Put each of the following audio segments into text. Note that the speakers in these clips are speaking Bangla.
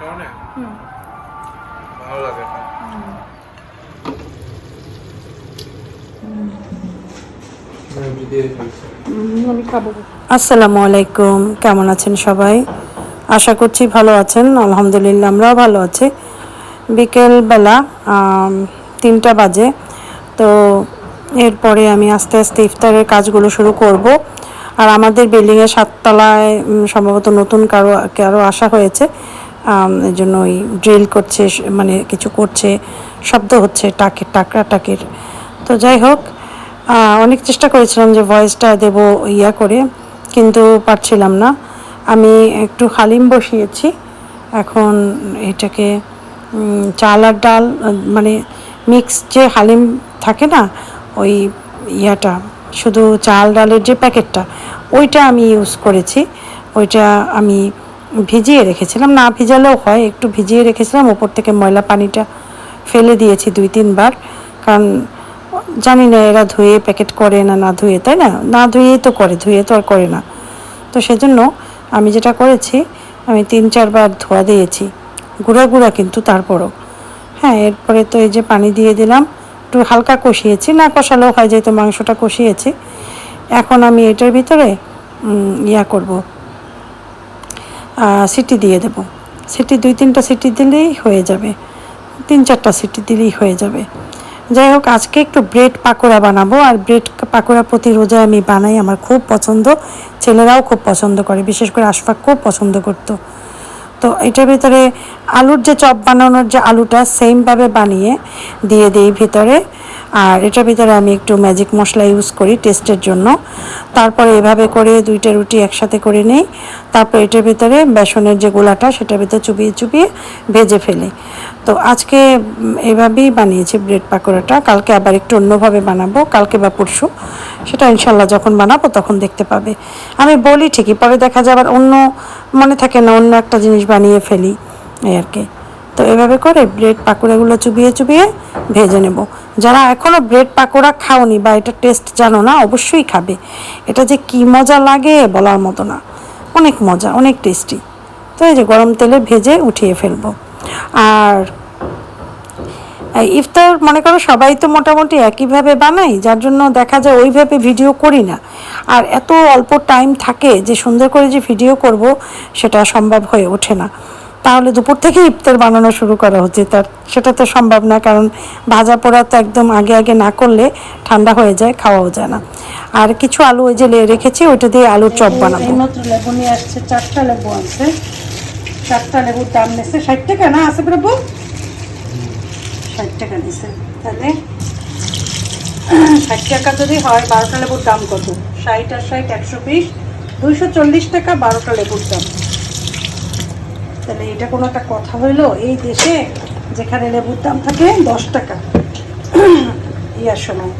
কারণে? ভালো লাগে খাব আসসালামু আলাইকুম কেমন আছেন সবাই? আশা করছি ভালো আছেন আলহামদুলিল্লাহ আমরাও ভালো আছি। বিকেলবেলা তিনটা বাজে তো এরপরে আমি আস্তে আস্তে ইফতারের কাজগুলো শুরু করব। আর আমাদের বিল্ডিংয়ের সাততলায় সম্ভবত নতুন কারও কারও আসা হয়েছে। জন্য ওই ড্রিল করছে মানে কিছু করছে, শব্দ হচ্ছে টাকের টাকরা টাকের। তো যাই হোক অনেক চেষ্টা করেছিলাম যে ভয়েসটা দেব ইয়া করে, কিন্তু পারছিলাম না। আমি একটু হালিম বসিয়েছি। এখন এটাকে চাল আর ডাল মানে মিক্স যে হালিম থাকে না, ওই ইয়াটা, শুধু চাল, ডালের যে প্যাকেটটা, ওইটা আমি ইউজ করেছি। ওইটা আমি ভিজিয়ে রেখেছিলাম। না ভিজালেও হয়, একটু ভিজিয়ে রেখেছিলাম। ওপর থেকে ময়লা পানিটা ফেলে দিয়েছি দুই, তিনবার। কারণ জানি না এরা ধুয়ে প্যাকেট করে না না ধুয়ে, তাই না? না ধুয়েই তো করে, ধুয়ে তো আর করে না। তো সেজন্য আমি যেটা করেছি, আমি তিন, চারবার ধোয়া দিয়েছি। গুঁড়া গুঁড়া কিন্তু তারপরও। হ্যাঁ এরপরে তো এই যে পানি দিয়ে দিলাম, একটু হালকা কষিয়েছি। না কষালেও হয়, যেহেতু মাংসটা কষিয়েছি। এখন আমি এটার ভিতরে ইয়া করব। সিটি দিয়ে দেব। সিটি দুই তিনটা সিটি দিলেই হয়ে যাবে। তিন চারটা সিটি দিলেই হয়ে যাবে। যাই হোক, আজকে একটু ব্রেড পাকোড়া বানাবো। আর ব্রেড পাকোড়া প্রতি রোজা আমি বানাই, আমার খুব পছন্দ। ছেলেরাও খুব পছন্দ করে, বিশেষ করে আশফাক খুব পছন্দ করতো। তো এটার ভিতরে আলুর যে চপ বানানোর যে আলুটা সেমভাবে বানিয়ে দিয়ে দিই ভিতরে। আর এটার ভিতরে আমি একটু ম্যাজিক মশলা ইউজ করি টেস্টের জন্য। তারপরে এভাবে করে দুইটা রুটি একসাথে করে নেই। তারপর এটার ভিতরে বেসনের যে গোলাটা, সেটার ভিতরে চুপিয়ে চুপিয়ে ভেজে ফেলি। তো আজকে এভাবেই বানিয়েছি ব্রেড পাকোড়াটা। কালকে আবার একটু অন্যভাবে বানাবো, কালকে বা পরশু। সেটা ইনশাল্লাহ যখন বানাবো তখন দেখতে পাবে। আমি বলি ঠিকই, পরে দেখা যায় অন্য, মনে থাকে না, অন্য একটা জিনিস বানিয়ে ফেলি, এই আর কি। তো এভাবে করে ব্রেড পাকোড়াগুলো চুবিয়ে চুবিয়ে ভেজে নেব। যারা এখনও ব্রেড পাকোড়া খাওনি বা এটা টেস্ট জানো না, অবশ্যই খাবে। এটা যে কি মজা লাগে বলার মতো না। অনেক মজা, অনেক টেস্টি। তো এই যে গরম তেলে ভেজে উঠিয়ে ফেলব। আর ইফতার মনে করো সবাই তো মোটামুটি একইভাবে বানাই, যার জন্য দেখা যায় ওইভাবে ভিডিও করি না। আর এত অল্প টাইম থাকে যে সুন্দর করে যে ভিডিও করব, সেটা সম্ভব হয়ে ওঠে না। তাহলে দুপুর থেকে ইফতার বানানো শুরু করা উচিত। আর সেটা তো সম্ভব না কারণ ভাজা পোড়া তো একদম আগে আগে না করলে ঠান্ডা হয়ে যায় খাওয়াও যায় না। আর কিছু আলু ওই যে রেখেছি ওইটা দিয়ে আলুর চপ বানাবো। লেবু নিয়ে আসছে চারটা লেবু আনছে চারটা লেবুর দাম নিচ্ছে ষাট টাকা না আছে প্রভু ষাট টাকা নিছে তাহলে ষাট টাকা যদি হয় বারোটা লেবুর দাম কত? ষাট আর ষাট একশো বিশ দুইশো চল্লিশ টাকা বারোটা লেবুর দাম। তাহলে এটা কোনো একটা কথা হইল, এই দেশে যেখানে লেবুর দাম থাকে দশ টাকা। ইয়ার সময়,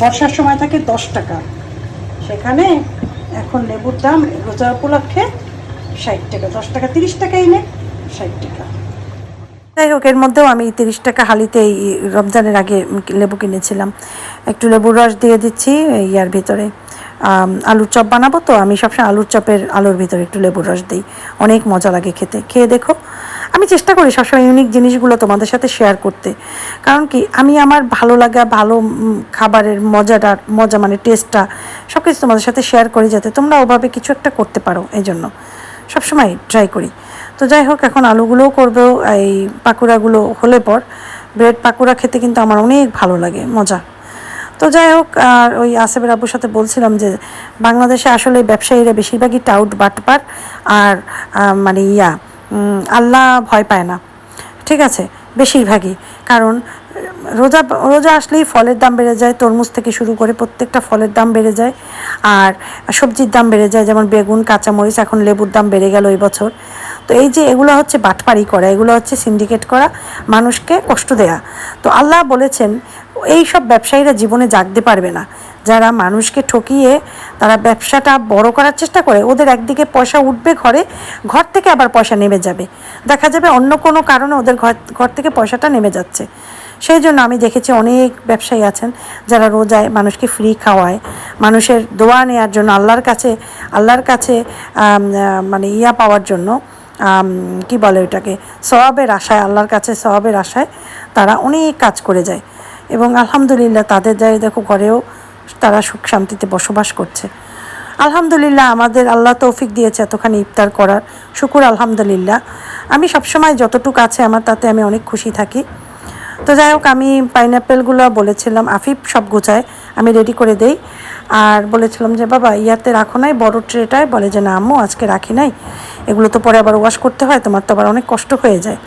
বর্ষার সময় থাকে দশ টাকা। সেখানে এখন লেবুর দাম রোজা উপলক্ষে ষাট টাকা, দশ টাকা, তিরিশ টাকাই নে ষাট টাকা। যাই হোক, এর মধ্যেও আমি তিরিশ টাকা হালিতে এই রমজানের আগে লেবু কিনেছিলাম। একটু লেবুর রস দিয়ে দিচ্ছি ইয়ার ভিতরে। আলুর চপ বানাবো তো, আমি সবসময় আলুর চপের আলুর ভিতরে একটু লেবুর রস দিই। অনেক মজা লাগে খেতে। খেয়ে দেখো। আমি চেষ্টা করি সবসময় ইউনিক জিনিসগুলো তোমাদের সাথে শেয়ার করতে। কারণ কি, আমি আমার ভালো লাগা, ভালো খাবারের মজাটা, মজা মানে টেস্টটা সব কিছু তোমাদের সাথে শেয়ার করি যাতে তোমরা ওভাবে কিছু একটা করতে পারো এই জন্য সবসময় ট্রাই করি। তো যাই হোক, এখন আলুগুলোও করব, এই পাকুড়াগুলো হলে পর। ব্রেড পাকুড়া খেতে কিন্তু আমার অনেক ভালো লাগে, মজা। তো যাই হোক, আর ওই আসেফের আব্বুর সাথে বলছিলাম যে বাংলাদেশে আসলে ব্যবসায়ীরা বেশিরভাগই টাউট বাটপার আর মানে ইয়া আল্লাহ ভয় পায় না। ঠিক আছে? বেশিরভাগই। কারণ, রোজা রোজা আসলেই ফলের দাম বেড়ে যায়, তরমুজ থেকে শুরু করে প্রত্যেকটা ফলের দাম বেড়ে যায়, আর সবজির দাম বেড়ে যায়, যেমন বেগুন, কাঁচামরিচ, এখন লেবুর দাম বেড়ে গেল এই বছর। তো এই যে এগুলো হচ্ছে বাটপারি করা, এগুলো হচ্ছে সিন্ডিকেট করা, মানুষকে কষ্ট দেয়া। তো আল্লাহ বলেছেন, এই সব ব্যবসায়ীরা জীবনে জাগতে পারবে না। যারা মানুষকে ঠকিয়ে তারা ব্যবসাটা বড় করার চেষ্টা করে, ওদের একদিকে পয়সা উঠবে ঘরে, ঘর থেকে আবার পয়সা নেমে যাবে। দেখা যাবে অন্য কোনো কারণে ওদের ঘর ঘর থেকে পয়সাটা নেমে যাচ্ছে। সেই জন্য আমি দেখেছি অনেক ব্যবসায়ী আছেন, যারা রোজায় মানুষকে ফ্রি খাওয়ায়। মানুষের দোয়া নেওয়ার জন্য, আল্লাহর কাছে আল্লাহর কাছে মানে ইয়া পাওয়ার জন্য কি বলে ওটাকে সবাবের আশায়, আল্লাহর কাছে সবাবের আশায় তারা অনেক কাজ করে যায়। এবং আলহামদুলিল্লাহ তাদের যাই দেখো, ঘরেও তারা সুখ শান্তিতে বসবাস করছে। আলহামদুলিল্লাহ আমাদের আল্লাহ তৌফিক দিয়েছে এতখানি ইফতার করার। শুকুর, আলহামদুলিল্লাহ। আমি সবসময় যতটুকু আছে আমার তাতে আমি অনেক খুশি থাকি। তো যাই হোক, আমি পাইনঅ্যাপেলগুলো বলেছিলাম, আফিফ সব গোছায়। আমি রেডি করে দেই। আর বলেছিলাম যে, বাবা, ইয়াতে রাখো নাই, বড় ট্রেটায়। বলে যে, না আম্মু, আজকে রাখি নাই। এগুলো তো পরে আবার ওয়াশ করতে হয়, তোমার তো আবার অনেক কষ্ট হয়ে যায়।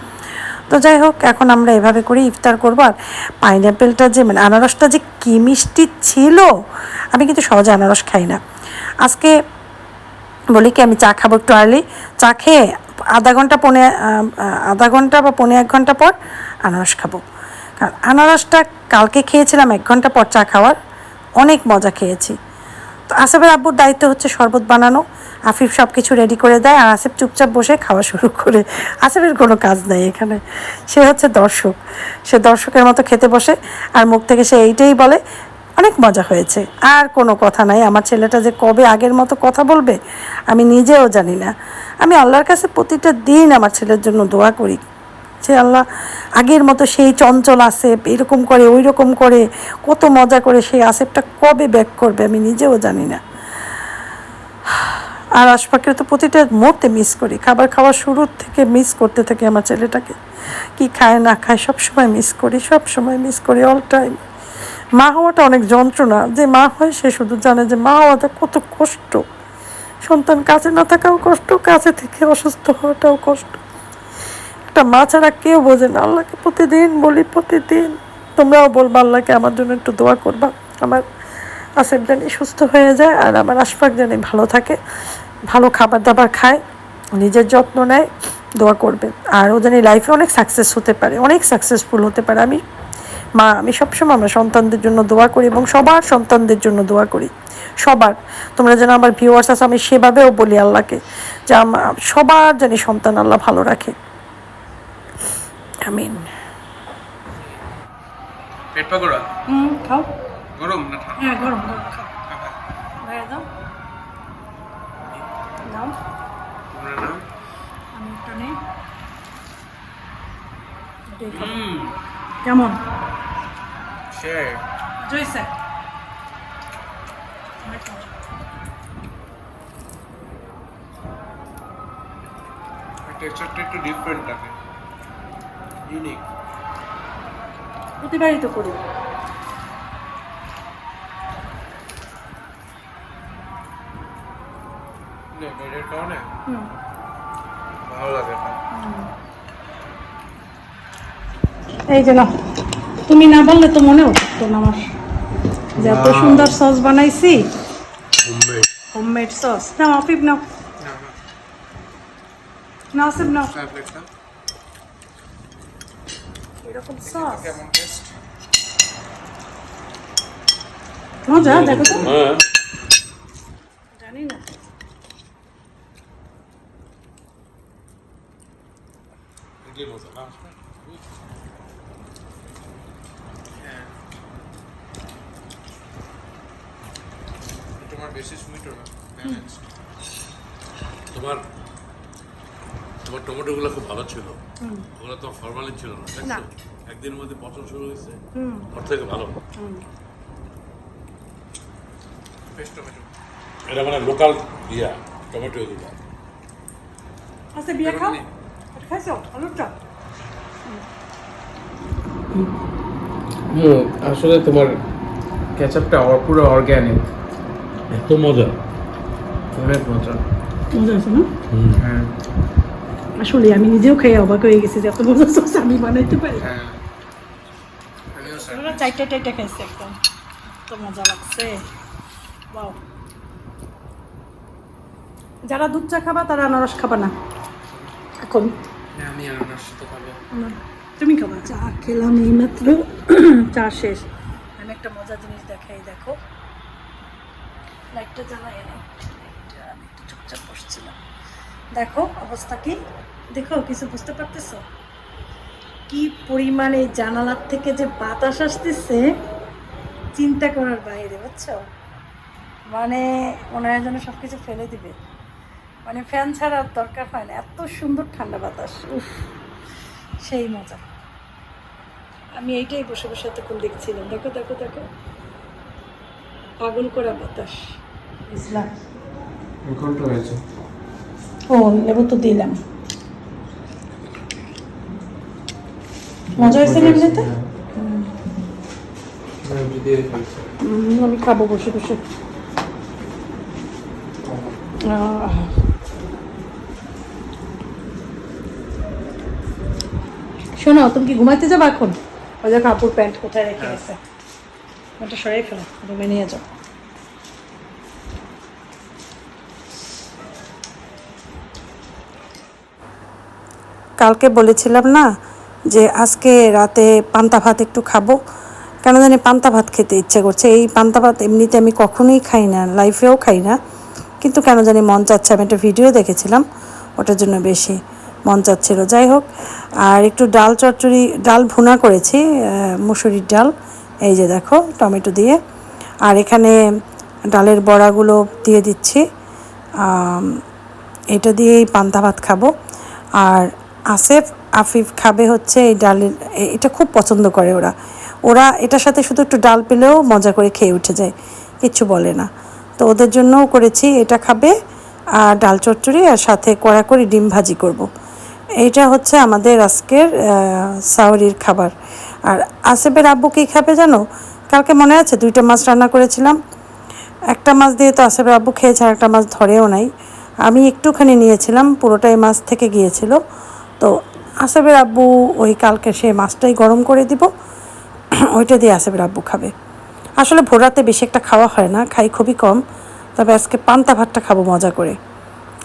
তো যাই হোক, এখন আমরা এভাবে করে ইফতার করব। আর পাইনঅ্যাপেলটা যে মানে আনারসটা যে কি মিষ্টি ছিল, আমি কিন্তু সহজে আনারস খাই না। আজকে বলি কি, আমি চা খাব একটু আর্লি চা খেয়ে আধা ঘণ্টা পনে আধা ঘণ্টা বা পনে এক ঘণ্টা পর আনারস খাব। কারণ আনারসটা কালকে খেয়েছিলাম, এক ঘণ্টা পর চা খাওয়ার। অনেক মজা খেয়েছি। তো আসিফের আব্বুর দায়িত্ব হচ্ছে শরবত বানানো। আফিফ সব কিছু রেডি করে দেয় আর আসিফ চুপচাপ বসে খাওয়া শুরু করে। আসিফের কোনো কাজ নেই এখানে। সে হচ্ছে দর্শক। সে দর্শকের মতো খেতে বসে আর মুখ থেকে সে এইটাই বলে, অনেক মজা হয়েছে। আর কোনো কথা নাই। আমার ছেলেটা যে কবে আগের মতো কথা বলবে, আমি নিজেও জানি না। আমি আল্লাহর কাছে প্রতিটা দিন আমার ছেলের জন্য দোয়া করি। যে আল্লাহ আগের মতো সেই চঞ্চল আসেপ এরকম করে ওই রকম করে, কত মজা করে সেই আসেপটা কবে ব্যাক করবে আমি নিজেও জানি না। আর আশপাকের তো প্রতিটা মুহূর্তে মিস করি, খাবার খাওয়ার শুরুর থেকে মিস করতে থাকি আমার ছেলেটাকে। কি খায়, না খায়, সব সময় মিস করি, সব সময় মিস করি অল টাইম মা হওয়াটা অনেক যন্ত্রণা, যে মা হয় সে শুধু জানে যে মা হওয়াটা কত কষ্ট। সন্তান কাছে না থাকাও কষ্ট, কাছে থেকে অসুস্থ হওয়াটাও কষ্ট। একটা মা ছাড়া কেউ বোঝে না। আল্লাহকে প্রতিদিন বলি, প্রতিদিন। তোমরাও বলবা, আল্লাহকে আমার জন্য একটু দোয়া করবা। আমার আসেফ জানি সুস্থ হয়ে যায় আর আমার আশফাক জানি ভালো থাকে। ভালো খাবার দাবার খায়, নিজের যত্ন নেয়, দোয়া করবে। আর ও জানি লাইফে অনেক সাকসেস হতে পারে, অনেক সাকসেসফুল হতে পারে। আমি মা, আমি সবসময় আমার সন্তানদের জন্য দোয়া করি এবং সবার সন্তানদের জন্য দোয়া করি। সবার। তোমরা যেন আমার ভিউয়ার্স আছে, আমি সেভাবেও বলি আল্লাহকে যে আমার সবার জানি সন্তান আল্লাহ ভালো রাখে। আমিন পেট পাকোড়া হুম খাও। গরম না ঠান্ডা? হ্যাঁ গরম গরম খাও। ভাইয়া দাও। দাও। তোমরা নাও। আমি একটা নেই। কেমন? সে জয়সা টেক্সচারটা একটু ডিফারেন্ট থাকে। ইউনিক প্রতিবারই তো করি। না কারণে? ভালো লাগে এই যে নাও তুমি না বললে তো মনেও থাকতো না আমার। যে এত. সুন্দর সস বানাইছি। হোমমেড সস নাও আফিফ নাও। না না। না আসিফ নাও। এরকম সস মজা দেখো তো। হ্যাঁ। জানি না। হ্যাঁ। তোমার বেশি সুইটও না? তোমার তোমার টমেটোগুলো খুব ভালো ছিল। ওগুলো তো ফরমালিন ছিল না না। একদিনের মধ্যে পচন শুরু হয়েছে। ওর থেকে ভালো। বেশ এটা মানে লোকাল ইয়া টমেটো এগুলো আচ্ছা বিয়ে খাও। খাইছো? আলুটা আসলে তোমার কেচাপটা পুরো অর্গ্যানিক এত মজা। অনেক মজা। মজা আছে না? হ্যাঁ। আসলে আমি নিজেও খেয়ে অবাক হয়ে গেছি যে এত মজা সস আমি বানাইতে পারি। হ্যাঁ। আমরা চারটে টাইটে খাইছি একদম। তো মজা লাগছে। বাও যারা দুধ চা খাবা তারা আনারস খাবা না? এখন? আমি আনারস তো খাব। তুমি খাবা? চা খেলাম এই মাত্র চা শেষ। আমি একটা মজার জিনিস দেখাই দেখো। লাইটটা জ্বালাই না। লাইটটা আমি একটু চুপচাপ বসছিলাম। দেখো অবস্থা কি? দেখো, কিছু বুঝতে পারতেছো? কি পরিমাণে জানালার থেকে যে বাতাস আসতেছে, চিন্তা করার বাইরে, বুঝছ? মানে হয় যেন সব কিছু ফেলে দিবে। মানে ফ্যান ছাড়া দরকার হয় না, এত সুন্দর ঠান্ডা বাতাস। উফ, সেই মজা। আমি এইটাই বসে বসে এতক্ষণ দেখছিলাম। দেখো দেখো দেখো। পাগল করা বাতাস। ঘণ্টা হয়েছে। ও লেবু তো দিলাম। মজা হয়েছে এমনিতে হ্যাঁ, উম, আমি খাব বসে বসে। শোনো তুমি কি ঘুমাইতে যাব এখন? ওই যে কাপড় প্যান্ট কোথায় রেখে গেছে? ওটা সরাই ফেলো রুমে নিয়ে যাও। কালকে বলেছিলাম না যে আজকে রাতে পান্তা ভাত একটু খাব। কেন জানি পান্তা ভাত খেতে ইচ্ছে করছে। এই পান্তা ভাত এমনিতে আমি কখনোই খাই না, লাইফেও খাই না। কিন্তু কেন জানি মন চাচ্ছে, আমি একটা ভিডিও দেখেছিলাম, ওটার জন্য বেশি মন চাচ্ছিল। যাই হোক, আর একটু ডাল চচ্চড়ি, ডাল ভুনা করেছি মুসুরির ডাল। এই যে দেখো, টমেটো দিয়ে। আর এখানে ডালের বড়াগুলো দিয়ে দিচ্ছি। এটা দিয়েই পান্তা ভাত খাব। আর আসেফ আফিফ খাবে হচ্ছে এই ডালের এটা খুব পছন্দ করে ওরা। ওরা এটার সাথে শুধু একটু ডাল পেলেও মজা করে খেয়ে উঠে যায় কিচ্ছু বলে না। তো ওদের জন্যও করেছি এটা খাবে আর ডাল চচ্চড়ি আর সাথে কড়া করে ডিম ভাজি করব। এইটা হচ্ছে আমাদের আজকের আহ, সাওরির খাবার। আর আসেফের আব্বু কী খাবে জানো? কালকে মনে আছে দুইটা মাছ রান্না করেছিলাম। একটা মাছ দিয়ে তো আসেফের আব্বু খেয়েছে আর একটা মাছ ধরেও নাই। আমি একটুখানি নিয়েছিলাম পুরোটাই মাছ থেকে গিয়েছিল। তো আসেফের আব্বু ওই কালকে সে মাছটাই গরম করে দিব। ওইটা দিয়ে আসেফের আব্বু খাবে। আসলে ভোরাতে বেশি একটা খাওয়া হয় না, খাই খুবই কম। তবে আজকে পান্তা ভাতটা খাব মজা করে।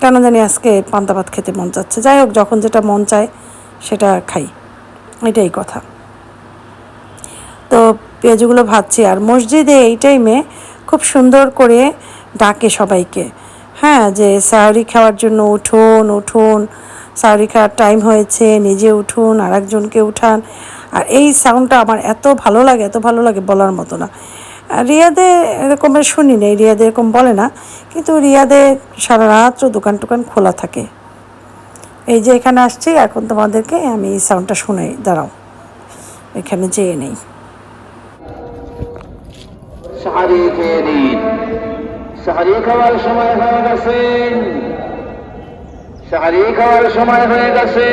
কেন জানি আজকে পান্তা ভাত খেতে মন চাচ্ছে। যাই হোক, যখন যেটা মন চায় সেটা খাই। এটাই কথা। তো পেঁয়াজগুলো ভাজছি আর মসজিদে এই টাইমে খুব সুন্দর করে ডাকে সবাইকে। হ্যাঁ যে সাহরি খাওয়ার জন্য উঠুন উঠুন সাহরি খাওয়ার টাইম হয়েছে, নিজে উঠুন আর একজনকে উঠান। আর এই সাউন্ডটা আমার এত ভালো লাগে, এত ভালো লাগে বলার মতো না। রিয়াদে এরকম শুনি নেই, রিয়াদে এরকম বলে না। কিন্তু রিয়াদে সারা রাত্র দোকান টোকান খোলা থাকে। এই যে এখানে আসছি, এখন তোমাদেরকে আমি এই সাউন্ডটা শুনে দাঁড়াও। এখানে যেয়ে নেই। সাহারি খেয়ে নিন সাহারি খাওয়ার সময় হয়ে গেছে। সাহারি খাওয়ার সময় হয়ে গেছে।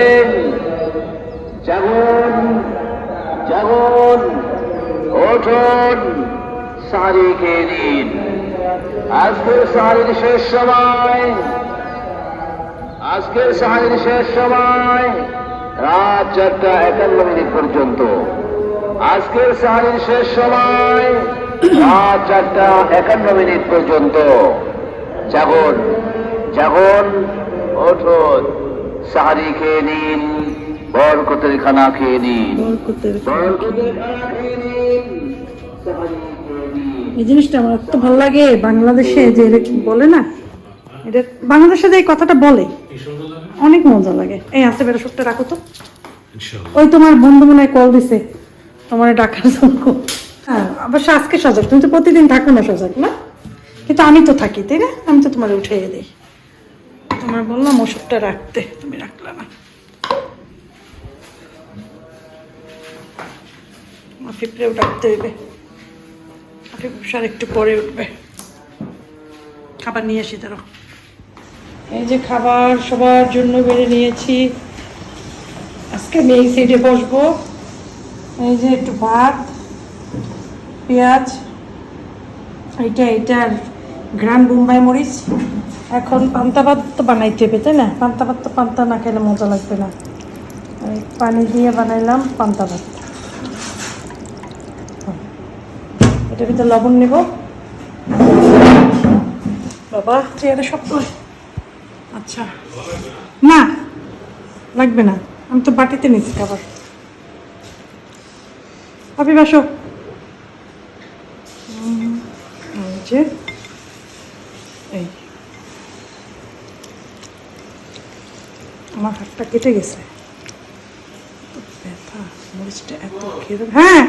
জাগুন জাগুন, ওঠুন সাহারি খেয়ে নিন আজকের সাহারির শেষ সময়। আজকের সাহারির শেষ সময়। রাত চারটা একান্ন মিনিট পর্যন্ত। আজকের সাহারির শেষ সময়। রাত চারটা একান্ন মিনিট পর্যন্ত। জাগন জাগন ওঠুন সাহারি খেয়ে নিন বরকতের খানা খেয়ে নিন। বরকতের খানা খেয়ে এই জিনিসটা আমার এত ভালো লাগে বাংলাদেশে যে এরকম বলে না? এটা বাংলাদেশে যে এই কথাটা বলে অনেক মজা লাগে। এই হাতে বেরো সবটা রাখো তো। ওই তোমার বন্ধু মনে হয় কল দিছে তোমার ডাকার জন্য। হ্যাঁ অবশ্য আজকে সজাগ। তুমি তো প্রতিদিন থাকো না সজাগ না? কিন্তু আমি তো থাকি তাই না? আমি তো তোমার উঠিয়ে দিই। তোমার বললাম, ওষুধটা রাখতে। তুমি রাখলে না। আফিফরেও হইবে। সার একটু পরে উঠবে। খাবার নিয়ে আসি এই যে খাবার সবার জন্য বেড়ে নিয়েছি। আজকে আমি এই সাইডে বসবো। এই যে একটু ভাত, পেঁয়াজ, এইটা এইটার গ্রান বোম্বাই মরিচ। এখন পান্তা ভাত তো বানাইতে হবে, তাই না? পান্তা ভাত তো পান্তা না খেলে মজা লাগবে না। পানি দিয়ে বানাইলাম পান্তা ভাত। এটার ভিতরে লবণ নেব। বাবা চেয়ারে সব আচ্ছা। না, লাগবে না। আমি তো বাটিতে নিচ্ছি খাবার। আপনি বাসো। এই যে এই আমার হাতটা কেটে গেছে। ব্যথা, মরিচটা এত হ্যাঁ!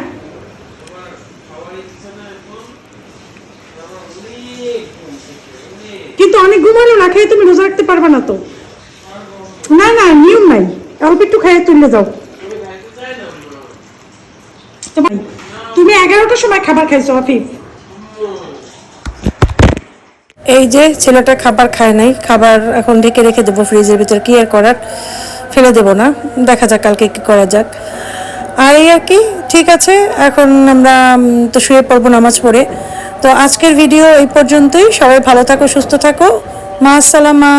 কিন্তু অনেক ঘুমানো না, খেয়ে তুমি রোজা রাখতে পারবে না তো। না না, নিয়ম নাই। অল্প একটু খেয়ে তুললে যাও তুমি এগারোটার সময় খাবার খাইছো আফিফ এই যে ছেলেটা খাবার খায় নাই, খাবার এখন ঢেকে রেখে দেবো ফ্রিজের ভিতর, কি আর করার? ফেলে দেবো না, দেখা যাক কালকে কী করা যাক। আর এই আর কি, ঠিক আছে, এখন আমরা তো শুয়ে পড়ব নামাজ পড়ে। তো আজকের ভিডিও এই পর্যন্তই, সবাই ভালো থাকো, সুস্থ থাকো। মা আসসালামা।